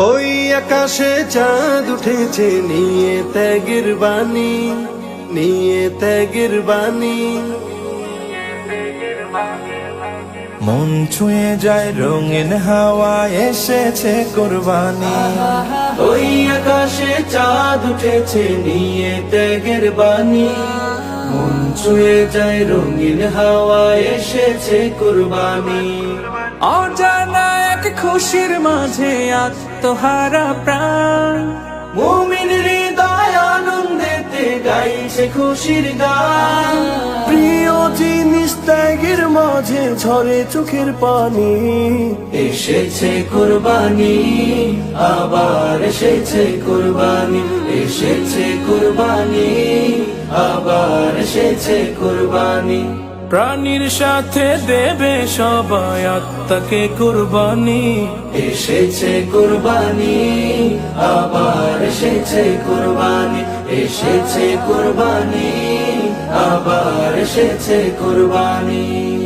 ওই আকাশে চাঁদ উঠেছে, নিয়ে ত্যাগের বাণী, নিয়ে ত্যাগের বাণী। মন ছুঁয়ে যায়, রঙিন হাওয়া এসেছে কোরবানি। ওই আকাশে চাঁদ উঠেছে, নিয়ে ত্যাগের বাণী। মন ছুঁয়ে যায়, রঙিন হাওয়া এসেছে কুরবানি। এক খুশির মাঝে আত্মহারা প্রাণ। মুমিন হৃদয় আনন্দেতে গাইছে খুশির গান। প্রিয় জিনিস ত্যাগের মাঝে ঝরে চোখের পানি। এসেছে কুরবানি, আবার এসেছে কুরবানি। এসেছে কুরবানি, আবার এসেছে কুরবানি। প্রাণীর সাথে দেবে সবাই আত্মাকে কুরবানি। এসেছে কুরবানি, আবার এসেছে কুরবানি। এসেছে কুরবানি, আবার এসেছে কুরবানি।